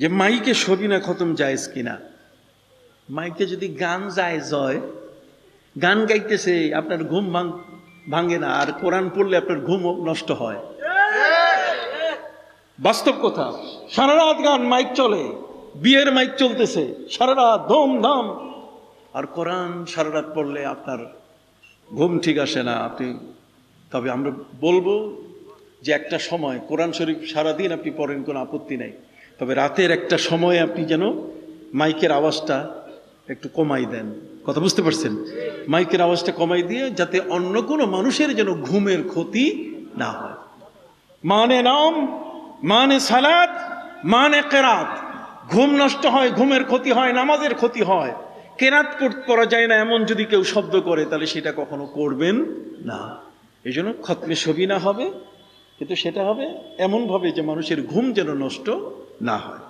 যে মাইকে সবিনা খতম জায়েজ কিনা? মাইকে যদি গান যায় জয় গান গাইতেছে, আপনার ঘুম ভাঙ, ভাঙে না, আর কোরআন পড়লে আপনার ঘুম নষ্ট হয়। বাস্তব কথা, সারা রাত গান মাইক চলে, বিয়ের মাইক চলতেছে, সারা রাত ধুমধাম। আর কোরআন সারা রাত পড়লে আপনার ঘুম ঠিক আসে না, আপনি, তবে আমরা বলব যে একটা সময়, কোরআন শরীফ সারাদিন আপনি পড়েন, কোনো আপত্তি নেই। তবে রাতের একটা সময়ে আপনি যেন মাইকের আওয়াজটা একটু কমাই দেন। কথা বুঝতে পারছেন? মাইকের আওয়াজটা কমাই দিয়ে যাতে অন্য কোনো মানুষের যেন ঘুমের ক্ষতি না হয়। মানে নাম মানে সালাত মানে কেরাত। ঘুম নষ্ট হয়, ঘুমের ক্ষতি হয়, নামাজের ক্ষতি হয়। কেরাত পড়া যায় না এমন যদি কেউ শব্দ করে, তাহলে সেটা কখনো করবেন না। এই জন্য খতমে ছবি না হবে, কিন্তু সেটা হবে এমনভাবে যে মানুষের ঘুম যেন নষ্ট না হয়